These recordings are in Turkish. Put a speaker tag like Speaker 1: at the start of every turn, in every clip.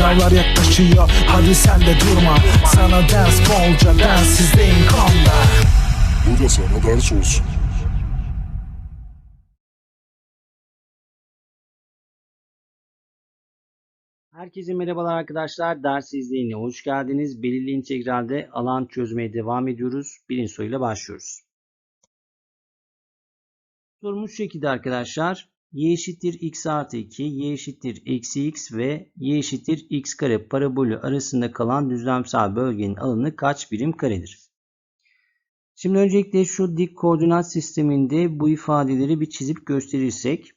Speaker 1: Sınavlar yaklaşıyor hadi sen de durma Sana ders bolca densizliğin konda
Speaker 2: Bu da sana ders olsun.
Speaker 3: Herkese merhabalar arkadaşlar. Ders izleyine hoş geldiniz. Belirli integralde alan çözmeye devam ediyoruz. Birinci soruyla başlıyoruz. Sorumuz şu şekilde arkadaşlar. Y eşittir x artı 2, y eşittir eksi x ve y eşittir x kare parabolü arasında kalan düzlemsel bölgenin alanı kaç birim karedir? Şimdi öncelikle şu dik koordinat sisteminde bu ifadeleri bir çizip gösterirsek.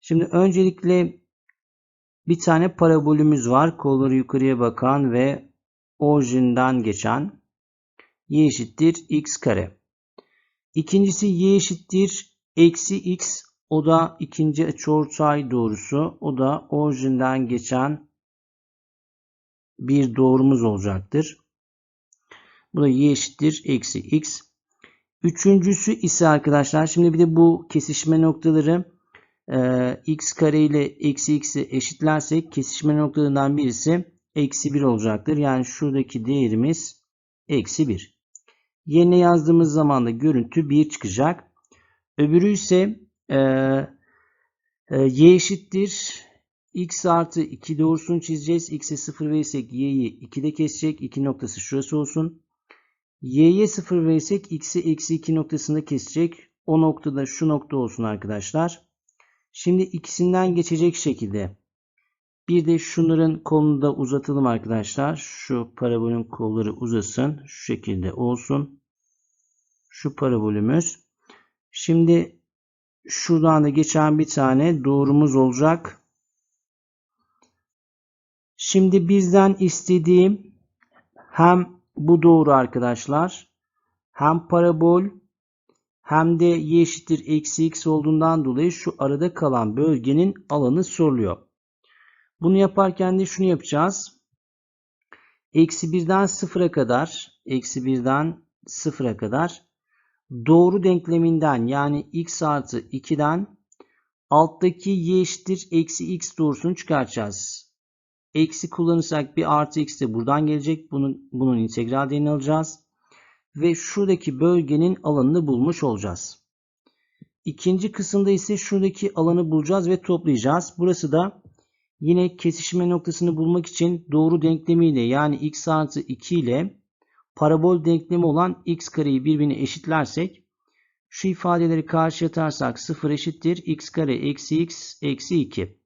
Speaker 3: Şimdi öncelikle bir tane parabolümüz var. Kolları yukarıya bakan ve orijinden geçen y eşittir x kare. İkincisi y eşittir eksi x. O da ikinci açıortay doğrusu. O da orijinden geçen bir doğrumuz olacaktır. Bu da y eşittir eksi x. Üçüncüsü ise arkadaşlar şimdi bir de bu kesişme noktaları e, x kare ile eksi x'i eşitlersek kesişme noktalarından birisi eksi 1 olacaktır. Yani şuradaki değerimiz eksi 1. Yerine yazdığımız zaman da görüntü 1 çıkacak. Öbürü ise e, e, y eşittir x artı 2 doğrusunu çizeceğiz. x'e 0 verirsek y'yi 2'de kesecek. 2 noktası şurası olsun. y'ye 0 verirsek x'i eksi 2 noktasında kesecek. O noktada şu nokta olsun arkadaşlar. Şimdi ikisinden geçecek şekilde bir de şunların kolunu da uzatalım arkadaşlar. Şu parabolün kolları uzasın. Şu şekilde olsun. Şu parabolümüz. Şimdi şuradan da geçen bir tane doğrumuz olacak. Şimdi bizden istediğim hem bu doğru arkadaşlar hem parabol hem de y eşittir eksi x olduğundan dolayı şu arada kalan bölgenin alanı soruluyor. Bunu yaparken de şunu yapacağız. Eksi 1'den 0'a kadar eksi 1'den 0'a kadar doğru denkleminden yani x artı 2'den alttaki y eşittir eksi x doğrusunu çıkartacağız. Eksi kullanırsak bir artı x de buradan gelecek. Bunun, bunun integral değerini alacağız ve şuradaki bölgenin alanını bulmuş olacağız. İkinci kısımda ise şuradaki alanı bulacağız ve toplayacağız. Burası da yine kesişme noktasını bulmak için doğru denklemiyle yani x artı 2 ile parabol denklemi olan x kareyi birbirine eşitlersek şu ifadeleri karşı atarsak 0 eşittir x kare eksi x eksi 2.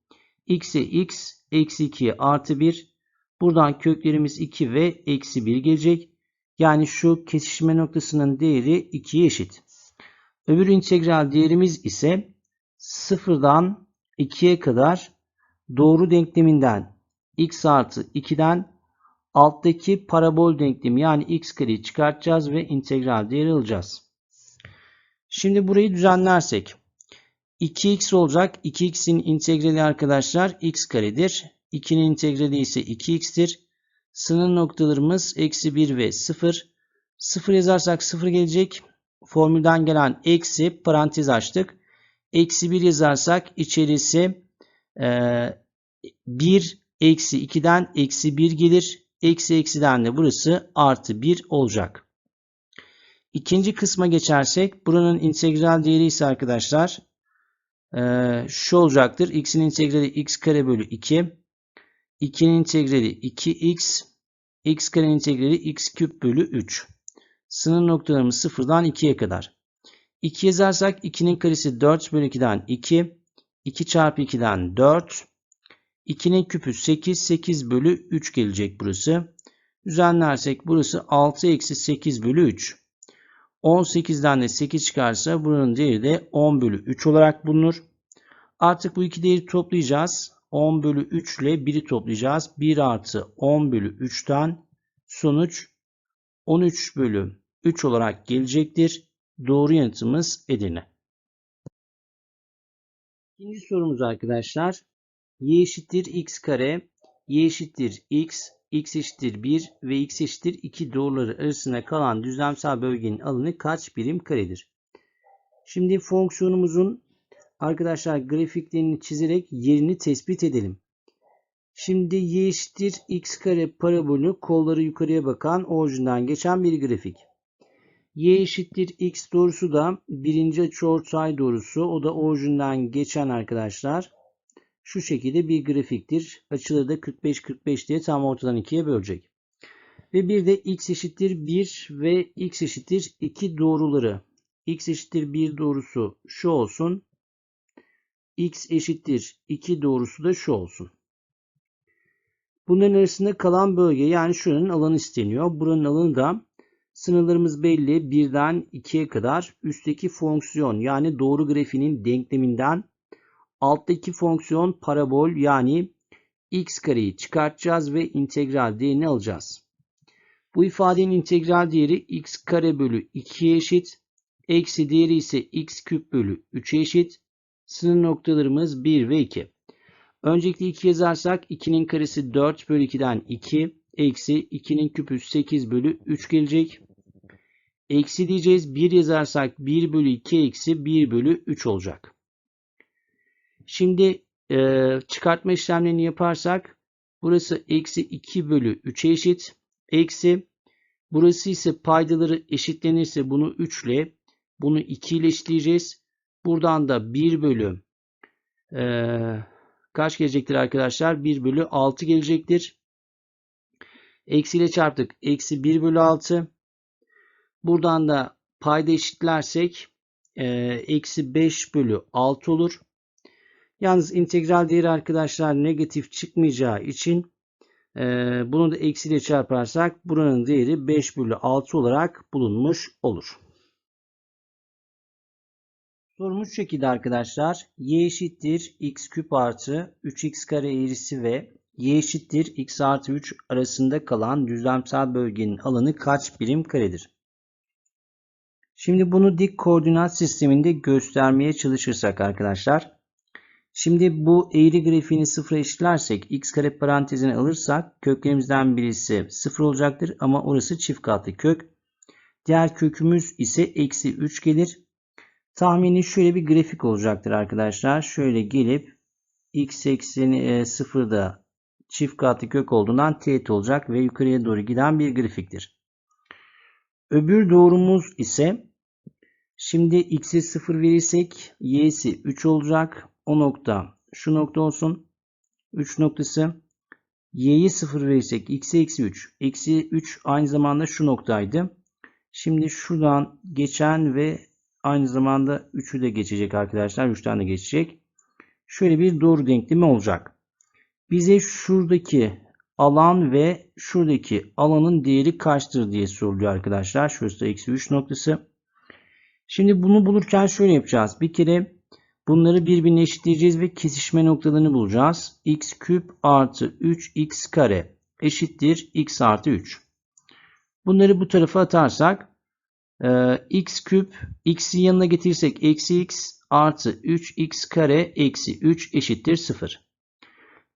Speaker 3: x'e x eksi 2 artı 1. Buradan köklerimiz 2 ve eksi 1 gelecek. Yani şu kesişme noktasının değeri 2'ye eşit. Öbür integral değerimiz ise 0'dan 2'ye kadar doğru denkleminden x artı 2'den alttaki parabol denklemi yani x kareyi çıkartacağız ve integral değeri alacağız. Şimdi burayı düzenlersek 2x olacak. 2x'in integrali arkadaşlar x karedir. 2'nin integrali ise 2x'tir. Sınır noktalarımız eksi 1 ve 0. 0 yazarsak 0 gelecek. Formülden gelen eksi parantez açtık. Eksi 1 yazarsak içerisi e, 1 eksi 2'den eksi 1 gelir. Eksi eksiden de burası artı 1 olacak. İkinci kısma geçersek buranın integral değeri ise arkadaşlar e, şu olacaktır. x'in integrali x kare bölü 2. 2'nin integrali 2x. x kare integrali x küp bölü 3. Sınır noktalarımız 0'dan 2'ye kadar. 2 yazarsak 2'nin karesi 4 bölü 2'den 2. 2 çarpı 2'den 4. 2'nin küpü 8. 8 bölü 3 gelecek burası. Düzenlersek burası 6 eksi 8 bölü 3. 18'den de 8 çıkarsa buranın değeri de 10 bölü 3 olarak bulunur. Artık bu iki değeri toplayacağız. 10 bölü 3 ile 1'i toplayacağız. 1 artı 10 bölü 3'ten sonuç 13 bölü 3 olarak gelecektir. Doğru yanıtımız Edirne. İkinci sorumuz arkadaşlar. Y eşittir x kare, y eşittir x, x eşittir 1 ve x eşittir 2 doğruları arasında kalan düzlemsel bölgenin alanı kaç birim karedir? Şimdi fonksiyonumuzun arkadaşlar grafiklerini çizerek yerini tespit edelim. Şimdi y eşittir x kare parabolü kolları yukarıya bakan orijinden geçen bir grafik. y eşittir x doğrusu da birinci açıortay doğrusu. O da orijinden geçen arkadaşlar. Şu şekilde bir grafiktir. Açıları da 45-45 diye tam ortadan ikiye bölecek. Ve bir de x eşittir 1 ve x eşittir 2 doğruları. x eşittir 1 doğrusu şu olsun. x eşittir 2 doğrusu da şu olsun. Bunların arasında kalan bölge yani şuranın alanı isteniyor. Buranın alanı da sınırlarımız belli. 1'den 2'ye kadar üstteki fonksiyon yani doğru grafiğinin denkleminden alttaki fonksiyon parabol yani x kareyi çıkartacağız ve integral değerini alacağız. Bu ifadenin integral değeri x kare bölü 2'ye eşit. Eksi değeri ise x küp bölü 3'e eşit. Sınır noktalarımız 1 ve 2. Öncelikle 2 yazarsak 2'nin karesi 4 bölü 2'den 2. Eksi 2'nin küpü 8 bölü 3 gelecek. Eksi diyeceğiz. 1 yazarsak 1 bölü 2 eksi 1 bölü 3 olacak. Şimdi e, çıkartma işlemlerini yaparsak burası eksi 2 bölü 3'e eşit. Eksi burası ise paydaları eşitlenirse bunu 3 ile bunu 2 ile eşitleyeceğiz. Buradan da 1 bölü e, kaç gelecektir arkadaşlar? 1 bölü 6 gelecektir. Eksi ile çarptık. Eksi 1 bölü 6. Buradan da payda eşitlersek e, eksi 5 bölü 6 olur. Yalnız integral değeri arkadaşlar negatif çıkmayacağı için e, bunu da eksiyle çarparsak buranın değeri 5 bölü 6 olarak bulunmuş olur. Sorumuz şu şekilde arkadaşlar. y eşittir x küp artı 3x kare eğrisi ve y eşittir x artı 3 arasında kalan düzlemsel bölgenin alanı kaç birim karedir? Şimdi bunu dik koordinat sisteminde göstermeye çalışırsak arkadaşlar. Şimdi bu eğri grafiğini sıfıra eşitlersek x kare parantezine alırsak köklerimizden birisi sıfır olacaktır ama orası çift katlı kök. Diğer kökümüz ise eksi 3 gelir. Tahmini şöyle bir grafik olacaktır arkadaşlar. Şöyle gelip x ekseni e, sıfırda çift katlı kök olduğundan teğet olacak ve yukarıya doğru giden bir grafiktir. Öbür doğrumuz ise şimdi x'e 0 verirsek y'si 3 olacak. O nokta şu nokta olsun. 3 noktası. y'yi 0 verirsek x'e eksi 3. Eksi 3 aynı zamanda şu noktaydı. Şimdi şuradan geçen ve aynı zamanda 3'ü de geçecek arkadaşlar. 3'ten de geçecek. Şöyle bir doğru denklemi olacak. Bize şuradaki alan ve şuradaki alanın değeri kaçtır diye soruluyor arkadaşlar. Şurası da eksi 3 noktası. Şimdi bunu bulurken şöyle yapacağız. Bir kere bunları birbirine eşitleyeceğiz ve kesişme noktalarını bulacağız. x küp artı 3x kare eşittir x artı 3. Bunları bu tarafa atarsak x küp x'i yanına getirirsek eksi x artı 3x kare eksi 3 eşittir 0.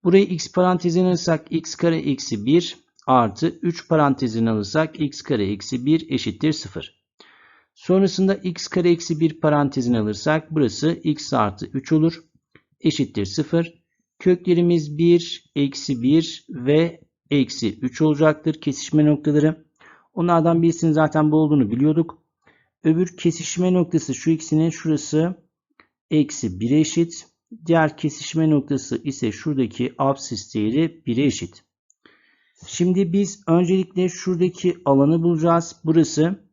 Speaker 3: Burayı x parantezine alırsak x kare eksi 1 artı 3 parantezine alırsak x kare eksi 1 eşittir 0. Sonrasında x kare eksi 1 parantezine alırsak burası x artı 3 olur. Eşittir 0. Köklerimiz 1, eksi 1 ve eksi 3 olacaktır. Kesişme noktaları. Onlardan birisinin zaten bu olduğunu biliyorduk. Öbür kesişme noktası şu ikisinin şurası eksi 1'e eşit. Diğer kesişme noktası ise şuradaki absis değeri 1'e eşit. Şimdi biz öncelikle şuradaki alanı bulacağız. Burası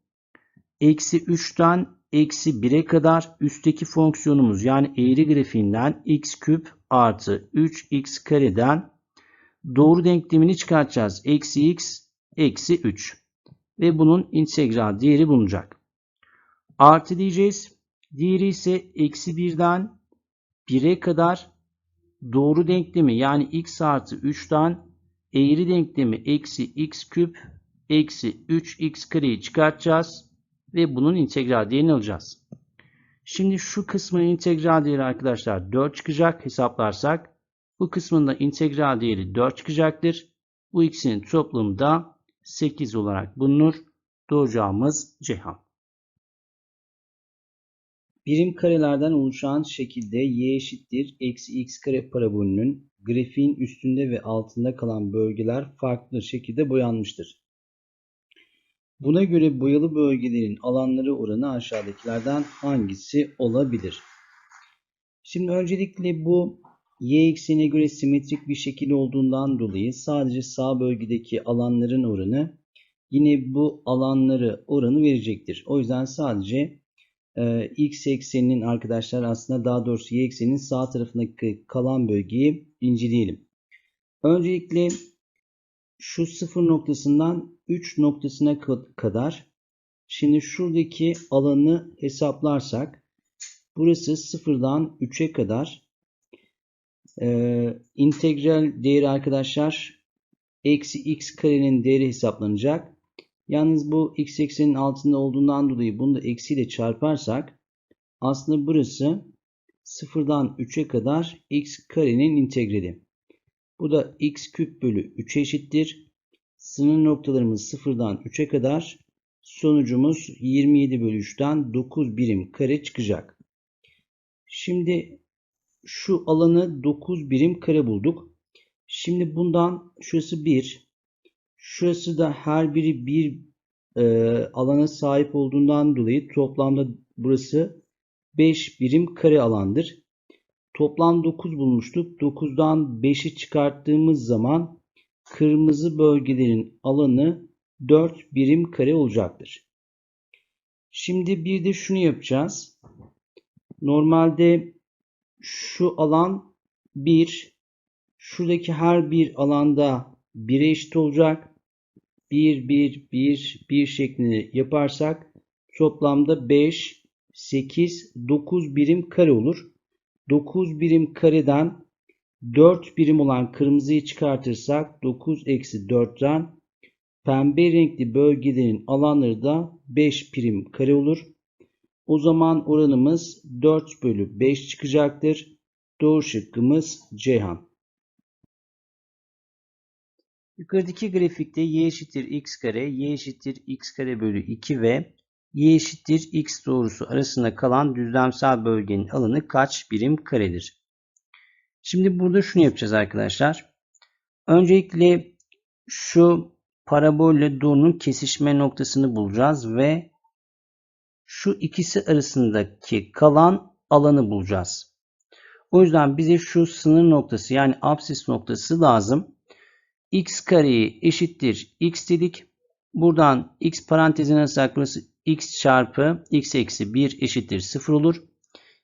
Speaker 3: eksi 3'ten eksi 1'e kadar üstteki fonksiyonumuz yani eğri grafiğinden x küp artı 3x kareden doğru denklemini çıkartacağız. Eksi x eksi 3 ve bunun integral değeri bulunacak. Artı diyeceğiz. Diğeri ise eksi 1'den 1'e kadar doğru denklemi yani x artı 3'ten eğri denklemi eksi x küp eksi 3x kareyi çıkartacağız ve bunun integral değerini alacağız. Şimdi şu kısmın integral değeri arkadaşlar 4 çıkacak hesaplarsak. Bu kısmın da integral değeri 4 çıkacaktır. Bu ikisinin toplamı da 8 olarak bulunur. Doğru cevabımız Ceyhan. Birim karelerden oluşan şekilde y eşittir eksi x kare parabolünün grafiğin üstünde ve altında kalan bölgeler farklı şekilde boyanmıştır. Buna göre boyalı bölgelerin alanları oranı aşağıdakilerden hangisi olabilir? Şimdi öncelikle bu y eksenine göre simetrik bir şekil olduğundan dolayı sadece sağ bölgedeki alanların oranı yine bu alanları oranı verecektir. O yüzden sadece e, x ekseninin arkadaşlar aslında daha doğrusu y ekseninin sağ tarafındaki kalan bölgeyi inceleyelim. Öncelikle şu sıfır noktasından 3 noktasına ka- kadar şimdi şuradaki alanı hesaplarsak burası sıfırdan 3'e kadar ee, integral değeri arkadaşlar eksi x karenin değeri hesaplanacak. Yalnız bu x eksenin altında olduğundan dolayı bunu da eksiyle çarparsak aslında burası sıfırdan 3'e kadar x karenin integrali. Bu da x küp bölü 3 eşittir. Sınır noktalarımız sıfırdan 3'e kadar. Sonucumuz 27 bölü 3'ten 9 birim kare çıkacak. Şimdi şu alanı 9 birim kare bulduk. Şimdi bundan şurası 1. Şurası da her biri bir e, alana sahip olduğundan dolayı toplamda burası 5 birim kare alandır. Toplam 9 bulmuştuk. 9'dan 5'i çıkarttığımız zaman kırmızı bölgelerin alanı 4 birim kare olacaktır. Şimdi bir de şunu yapacağız. Normalde şu alan 1. Şuradaki her bir alanda 1'e eşit olacak. 1, 1, 1, 1 şeklinde yaparsak toplamda 5, 8, 9 birim kare olur. 9 birim kareden 4 birim olan kırmızıyı çıkartırsak 9 eksi 4'ten pembe renkli bölgelerin alanları da 5 birim kare olur. O zaman oranımız 4 bölü 5 çıkacaktır. Doğru şıkkımız Ceyhan. Yukarıdaki grafikte y eşittir x kare, y eşittir x kare bölü 2 ve y eşittir x doğrusu arasında kalan düzlemsel bölgenin alanı kaç birim karedir? Şimdi burada şunu yapacağız arkadaşlar. Öncelikle şu parabolle doğrunun kesişme noktasını bulacağız ve şu ikisi arasındaki kalan alanı bulacağız. O yüzden bize şu sınır noktası yani absis noktası lazım. x kareyi eşittir x dedik. Buradan x parantezine burası x çarpı x eksi 1 eşittir 0 olur.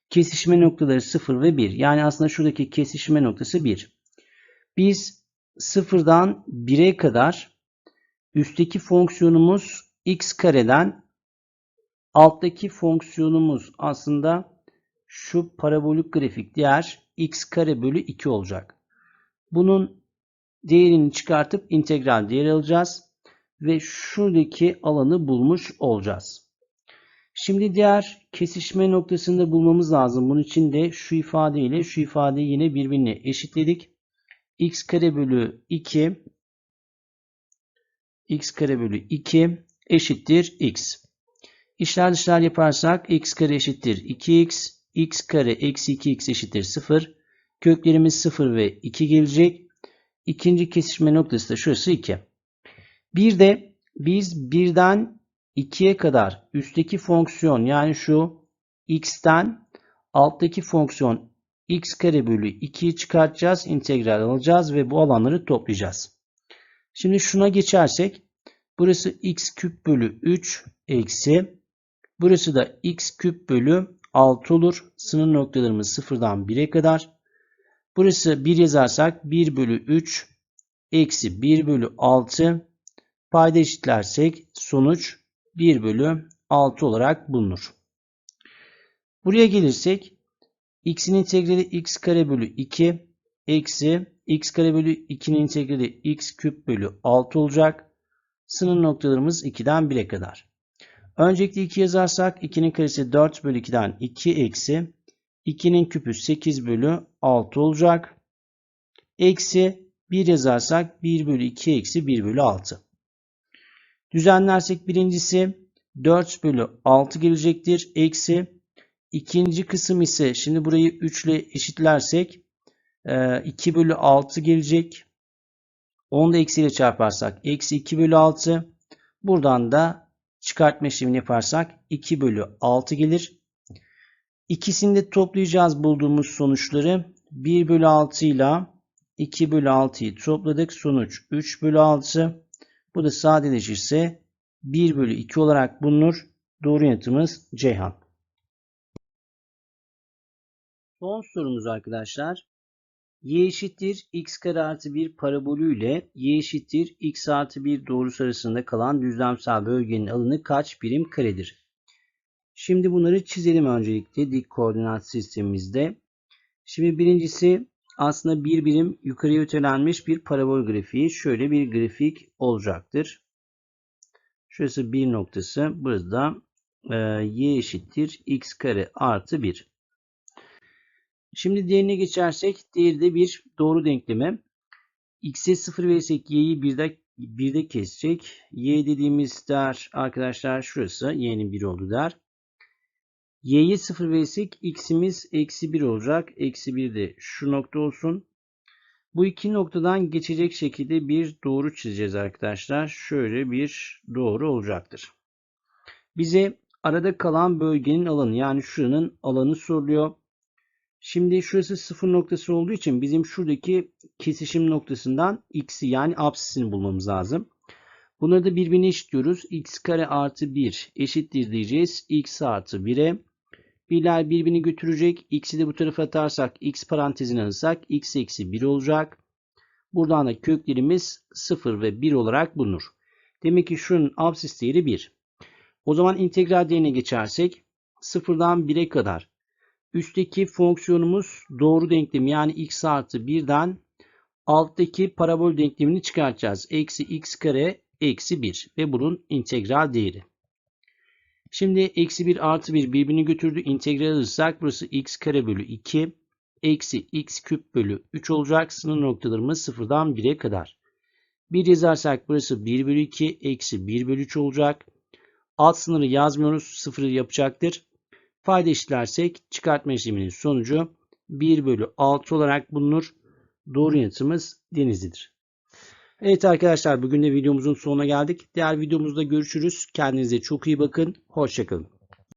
Speaker 3: Kesişme noktaları 0 ve 1. Yani aslında şuradaki kesişme noktası 1. Biz 0'dan 1'e kadar üstteki fonksiyonumuz x kareden alttaki fonksiyonumuz aslında şu parabolik grafik değer x kare bölü 2 olacak. Bunun değerini çıkartıp integral değer alacağız ve şuradaki alanı bulmuş olacağız. Şimdi diğer kesişme noktasını bulmamız lazım. Bunun için de şu ifade ile şu ifadeyi yine birbirine eşitledik. x kare bölü 2 x kare bölü 2 eşittir x. İşler dışlar yaparsak x kare eşittir 2x, x kare eksi 2x eşittir 0. Köklerimiz 0 ve 2 gelecek. İkinci kesişme noktası da şurası 2. Bir de biz 1'den 2'ye kadar üstteki fonksiyon yani şu x'ten alttaki fonksiyon x kare bölü 2'yi çıkartacağız. integral alacağız ve bu alanları toplayacağız. Şimdi şuna geçersek burası x küp bölü 3 eksi burası da x küp bölü 6 olur. Sınır noktalarımız 0'dan 1'e kadar. Burası 1 yazarsak 1 bölü 3 eksi 1 bölü 6 payda eşitlersek sonuç 1 bölü 6 olarak bulunur. Buraya gelirsek x'in integrali x kare bölü 2 eksi x kare bölü 2'nin integrali x küp bölü 6 olacak. Sınır noktalarımız 2'den 1'e kadar. Öncelikle 2 yazarsak 2'nin karesi 4 bölü 2'den 2 eksi 2'nin küpü 8 bölü 6 olacak. Eksi 1 yazarsak 1 bölü 2 eksi 1 bölü 6. Düzenlersek birincisi 4 bölü 6 gelecektir. Eksi ikinci kısım ise şimdi burayı 3 ile eşitlersek Ee, 2 bölü 6 gelecek. Onu da eksiyle çarparsak eksi 2 bölü 6. Buradan da çıkartma işlemini yaparsak 2 bölü 6 gelir. İkisini de toplayacağız bulduğumuz sonuçları. 1 bölü 6 ile 2 bölü 6'yı topladık. Sonuç 3 bölü 6. Bu da sadeleşirse 1 bölü 2 olarak bulunur. Doğru yanıtımız Ceyhan. Son sorumuz arkadaşlar. y eşittir x kare artı 1 parabolü ile y eşittir x artı 1 doğrusu arasında kalan düzlemsel bölgenin alanı kaç birim karedir? Şimdi bunları çizelim öncelikle dik koordinat sistemimizde. Şimdi birincisi aslında bir birim yukarıya ötelenmiş bir parabol grafiği. Şöyle bir grafik olacaktır. Şurası bir noktası. Burası da e, y eşittir x kare artı 1. Şimdi diğerine geçersek diğeri de bir doğru denklemi. x'e 0 verirsek y'yi 1'de, 1'de kesecek. y dediğimiz değer arkadaşlar şurası. y'nin 1 oldu der. Y'ye 0 verirsek x'imiz eksi 1 olacak. Eksi 1 de şu nokta olsun. Bu iki noktadan geçecek şekilde bir doğru çizeceğiz arkadaşlar. Şöyle bir doğru olacaktır. Bize arada kalan bölgenin alanı yani şuranın alanı soruluyor. Şimdi şurası sıfır noktası olduğu için bizim şuradaki kesişim noktasından x'i yani apsisini bulmamız lazım. Bunları da birbirine eşitliyoruz. x kare artı 1 eşittir diyeceğiz. x artı 1'e. Birler birbirini götürecek. X'i de bu tarafa atarsak x parantezine alırsak x eksi 1 olacak. Buradan da köklerimiz 0 ve 1 olarak bulunur. Demek ki şunun absis değeri 1. O zaman integral değerine geçersek 0'dan 1'e kadar üstteki fonksiyonumuz doğru denklemi yani x artı 1'den alttaki parabol denklemini çıkartacağız. Eksi x kare eksi 1 ve bunun integral değeri. Şimdi eksi 1 artı 1 birbirini götürdü. İntegral alırsak burası x kare bölü 2 eksi x küp bölü 3 olacak. Sınır noktalarımız 0'dan 1'e kadar. 1 yazarsak burası 1 bölü 2 eksi 1 bölü 3 olacak. Alt sınırı yazmıyoruz. 0'ı yapacaktır. Fayda eşitlersek çıkartma işleminin sonucu 1 bölü 6 olarak bulunur. Doğru yanıtımız Denizli'dir. Evet arkadaşlar bugün de videomuzun sonuna geldik. Diğer videomuzda görüşürüz. Kendinize çok iyi bakın. Hoşçakalın.